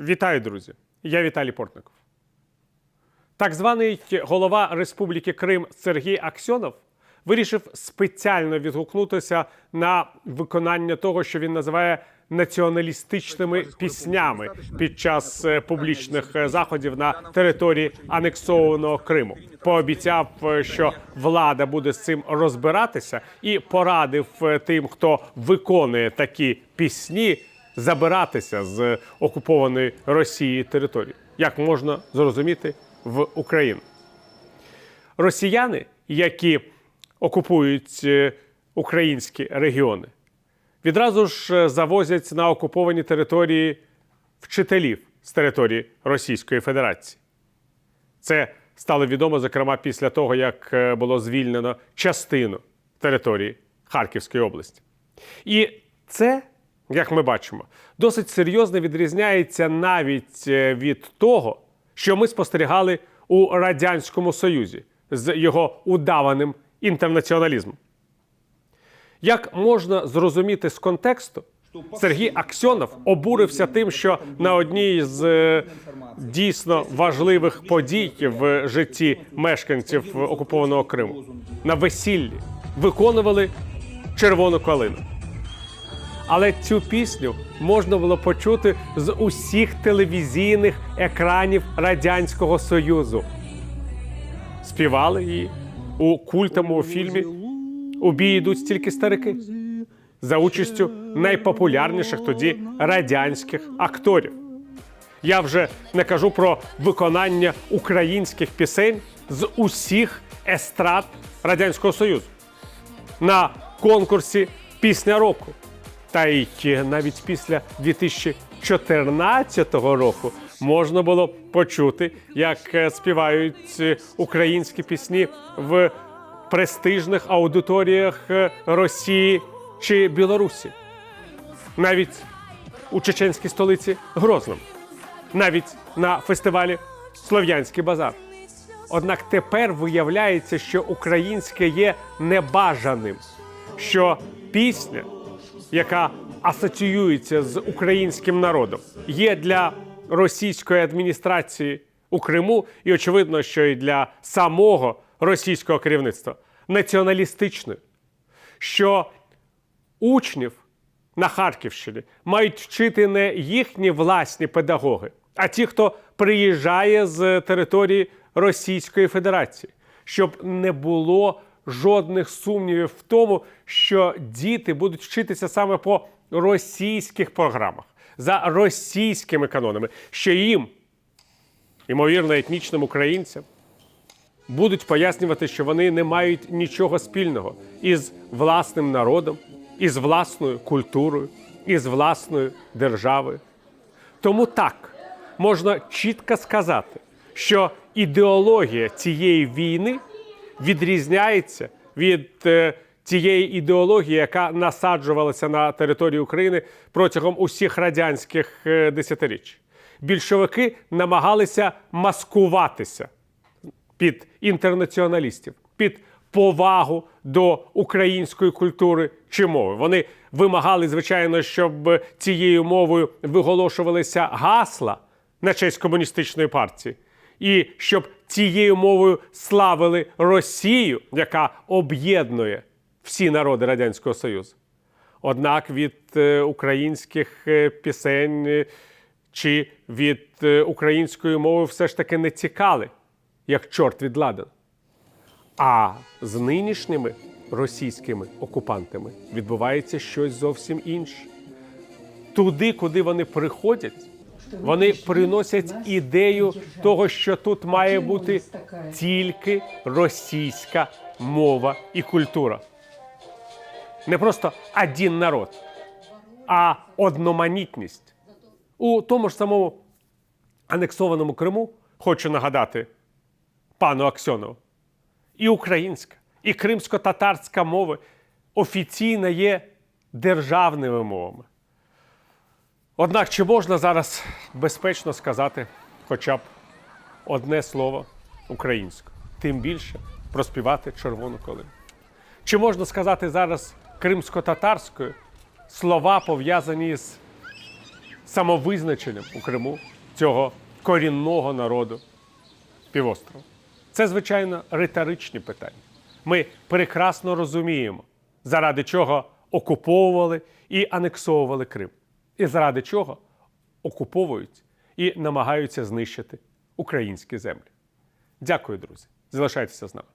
Вітаю, друзі! Я Віталій Портников. Так званий голова Республіки Крим Сергій Аксьонов вирішив спеціально відгукнутися на виконання того, що він називає націоналістичними піснями під час е, публічних е, заходів на території анексованого Криму. Пообіцяв, е, що влада буде з цим розбиратися, і порадив тим, хто виконує такі пісні, забиратися з окупованої Росії території. Як можна зрозуміти в Україну? Росіяни, які окупують е, українські регіони, відразу ж е, завозять на окуповані території вчителів з території Російської Федерації. Це стало відомо, зокрема, після того, як е, було звільнено частину території Харківської області. І це, як ми бачимо, досить серйозно відрізняється навіть е, від того, що ми спостерігали у Радянському Союзі з його удаваним інтернаціоналізмом. Як можна зрозуміти з контексту, Сергій Аксьонов обурився тим, що на одній з е, дійсно важливих подій в житті мешканців окупованого Криму на весіллі виконували червону калину. Але цю пісню можна було почути з усіх телевізійних екранів Радянського Союзу. Співали її у культовому фільмі У бій йдуть стільки старики за участю найпопулярніших тоді радянських акторів. Я вже не кажу про виконання українських пісень з усіх естрад Радянського Союзу на конкурсі Пісня року. Та й навіть після 2014 року можна було почути, як е, співають е, українські пісні в престижних аудиторіях е, Росії чи Білорусі, навіть у чеченській столиці Грозному, навіть на фестивалі Слов'янський базар. Однак тепер виявляється, що українське є небажаним, що пісня, яка асоціюється з українським народом, є для російської адміністрації у Криму, і очевидно, що і для самого російського керівництва націоналістичною, що учнів на Харківщині мають вчити не їхні власні педагоги, а ті, хто приїжджає з території Російської Федерації, щоб не було жодних сумнівів в тому, що діти будуть вчитися саме по російських програмах за російськими канонами, що їм, ймовірно, етнічним українцям, будуть пояснювати, що вони не мають нічого спільного із власним народом, із власною культурою, із власною державою. Тому так можна чітко сказати, що ідеологія цієї війни відрізняється від е, тієї ідеології, яка насаджувалася на території України протягом усіх радянських е, десятиріч. Більшовики намагалися маскуватися під інтернаціоналістів, під повагу до української культури чи мови. Вони вимагали, звичайно, щоб цією мовою виголошувалися гасла на честь комуністичної партії, і щоб цією мовою славили Росію, яка об'єднує всі народи Радянського Союзу. Однак від е, українських е, пісень е, чи від української мови все ж таки не цікали, як чорт від ладан. А з нинішніми російськими окупантами відбувається щось зовсім інше. Туди, куди вони приходять, вони приносять ідею того, що тут має бути тільки російська мова і культура. Не просто один народ, а одноманітність. У тому ж самому анексованому Криму хочу нагадати пану Аксьонову і українська, і кримсько-татарська мови офіційно є державними мовами. Однак чи можна зараз безпечно сказати хоча б одне слово українською, тим більше проспівати червону колину? Чи можна сказати зараз кримсько-татарською слова пов'язані з самовизначенням у Криму цього корінного народу півострова? Це, звичайно, риторичні питання. Ми прекрасно розуміємо, заради чого окуповували і анексовували Крим, і заради чого окуповують і намагаються знищити українські землі. Дякую, друзі. Залишайтеся з нами.